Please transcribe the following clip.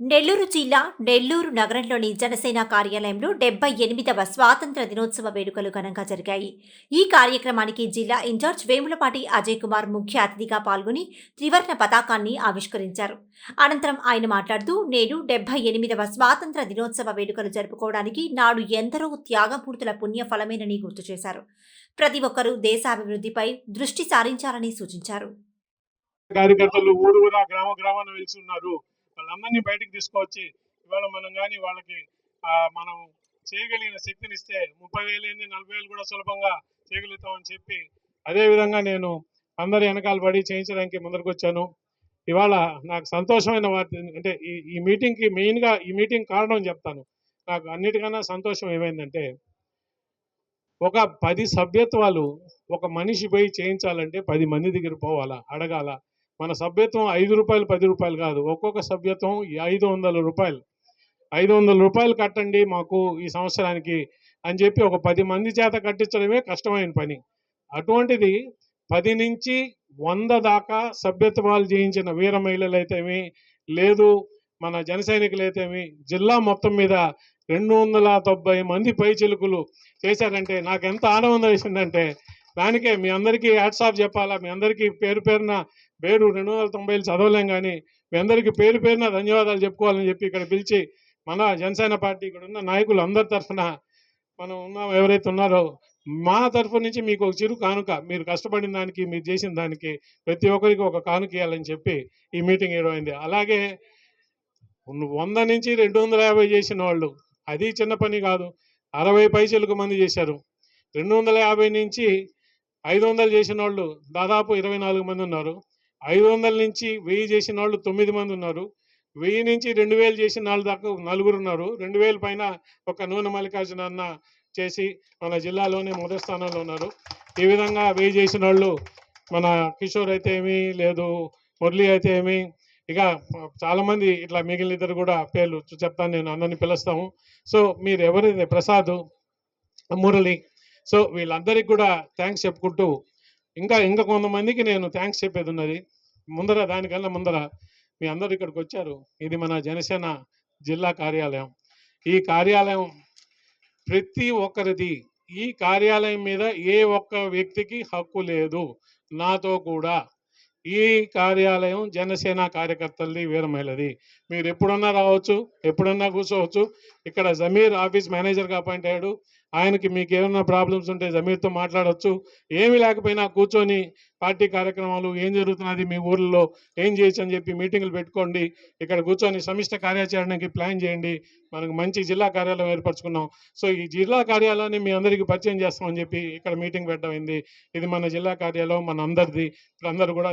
నెల్లూరు జిల్లా నెల్లూరు నగరంలోని జనసేన కార్యాలయంలో డెబ్బై ఎనిమిదవ స్వాతంత్ర దినోత్సవ వేడుకలు ఘనంగా జరిగాయి. ఈ కార్యక్రమానికి జిల్లా ఇన్ఛార్జ్ వేములపాటి అజయ్ కుమార్ ముఖ్య అతిథిగా పాల్గొని త్రివర్ణ పతాకాన్ని ఆవిష్కరించారు. అనంతరం ఆయన మాట్లాడుతూ నేడు డెబ్బై ఎనిమిదవ స్వాతంత్ర దినోత్సవ వేడుకలు జరుపుకోవడానికి నాడు ఎందరో త్యాగమూర్తుల పుణ్య ఫలమేనని గుర్తు చేశారు. ప్రతి ఒక్కరూ దేశాభివృద్ధిపై దృష్టి సారించాలని సూచించారు. కార్యకర్తలు ఊరు ఊరా గ్రామ గ్రామాన్ని వెలిసి ఉన్నారు వాళ్ళందరినీ బయటకు తీసుకొచ్చి ఇవాళ మనం కానీ వాళ్ళకి ఆ, మనం చేయగలిగిన శక్తిని ఇస్తే ముప్పై వేలు ఏంది నలభై వేలు కూడా సులభంగా చేయగలుగుతామని చెప్పి అదే విధంగా నేను అందరి వెనకాల పడి చేయించడానికి ముందరకు వచ్చాను ఇవాళ నాకు సంతోషమైన వార్త అంటే ఈ ఈ మీటింగ్కి మెయిన్గా ఈ మీటింగ్ కారణం చెప్తాను. నాకు అన్నిటికన్నా సంతోషం ఏమైందంటే ఒక పది సభ్యత్వాలు ఒక మనిషి పోయి చేయించాలంటే పది మంది దగ్గర పోవాలా అడగాల మన సభ్యత్వం ఐదు రూపాయలు పది రూపాయలు కాదు. ఒక్కొక్క సభ్యత్వం ఐదు వందల రూపాయలు. ఐదు వందల రూపాయలు కట్టండి మాకు ఈ సంవత్సరానికి అని చెప్పి ఒక పది మంది చేత కట్టించడమే కష్టమైన పని. అటువంటిది పది నుంచి వంద దాకా సభ్యత్వాలు చేయించిన వీర మహిళలు అయితేమి లేదు మన జన సైనికులైతేమి జిల్లా మొత్తం మీద రెండు వందల తొంభై మంది పై చిలుకులు చేశారంటే నాకు ఎంత ఆనందం వేసిందంటే దానికే మీ అందరికీ హ్యాట్సాప్ చెప్పాలా? మీ అందరికీ పేరు పేరున పేరు రెండు వందల తొంభైలు చదవలేం కానీ మీ అందరికీ పేరు పేరున ధన్యవాదాలు చెప్పుకోవాలని చెప్పి ఇక్కడ పిలిచి మన జనసేన పార్టీ ఇక్కడ ఉన్న నాయకులు అందరి తరఫున మనం ఉన్నాం. ఎవరైతే ఉన్నారో మా తరఫు నుంచి మీకు ఒక చిరు కానుక. మీరు కష్టపడిన దానికి మీరు చేసిన దానికి ప్రతి ఒక్కరికి ఒక కానుక ఇవ్వాలని చెప్పి ఈ మీటింగ్ ఏడమైంది అలాగే వంద నుంచి రెండు వందల యాభై చేసిన వాళ్ళు అది చిన్న పని కాదు. అరవై పైసలకు మంది చేశారు. రెండు వందల యాభై నుంచి ఐదు వందలు చేసిన వాళ్ళు దాదాపు ఇరవై నాలుగు మంది ఉన్నారు. ఐదు వందల నుంచి వెయ్యి చేసిన వాళ్ళు తొమ్మిది మంది ఉన్నారు. వెయ్యి నుంచి రెండు వేలు చేసిన వాళ్ళు దాకా నలుగురు ఉన్నారు. రెండు వేల పైన ఒక నూనె మల్లికార్జున అన్న చేసి మన జిల్లాలోనే మొదటి స్థానంలో ఉన్నారు. ఈ విధంగా వెయ్యి చేసిన వాళ్ళు మన కిషోర్ అయితే ఏమి లేదు మురళి అయితే ఏమి. ఇక చాలామంది ఇట్లా మిగిలిన ఇద్దరు కూడా పేర్లు చెప్తాను నేను అందరిని పిలుస్తాము. సో మీరు ఎవరైతే ప్రసాద్ మురళి. సో వీళ్ళందరికీ కూడా థ్యాంక్స్ చెప్పుకుంటూ ఇంకా ఇంకా కొంతమందికి నేను థ్యాంక్స్ చెప్పేది ఉన్నది. ముందర దానికన్నా ముందర మీ అందరూ ఇక్కడికి వచ్చారు. ఇది మన జనసేన జిల్లా కార్యాలయం. ఈ కార్యాలయం ప్రతి ఒక్కరిది ఈ కార్యాలయం మీద ఏ ఒక్క వ్యక్తికి హక్కు లేదు. నాతో కూడా. ఈ కార్యాలయం జనసేన కార్యకర్తలది వీర మహిళది మీరు ఎప్పుడన్నా రావచ్చు ఎప్పుడన్నా కూర్చోవచ్చు. ఇక్కడ జమీర్ ఆఫీస్ మేనేజర్గా అపాయింట్ అయ్యాడు. ఆయనకి మీకు ఏమైనా ప్రాబ్లమ్స్ ఉంటే జమీర్తో మాట్లాడవచ్చు ఏమి లేకపోయినా కూర్చొని పార్టీ కార్యక్రమాలు ఏం జరుగుతున్నది మీ ఊర్లో ఏం చేయొచ్చు అని చెప్పి మీటింగులు పెట్టుకోండి. ఇక్కడ కూర్చొని సమిష్ట కార్యాచరణకి ప్లాన్ చేయండి. మనకు మంచి జిల్లా కార్యాలయం ఏర్పరచుకున్నాం. సో ఈ జిల్లా కార్యాలయాన్ని మీ అందరికీ పరిచయం చేస్తామని చెప్పి ఇక్కడ మీటింగ్ పెట్టడం ఇది మన జిల్లా కార్యాలయం మన అందరిది. అందరూ కూడా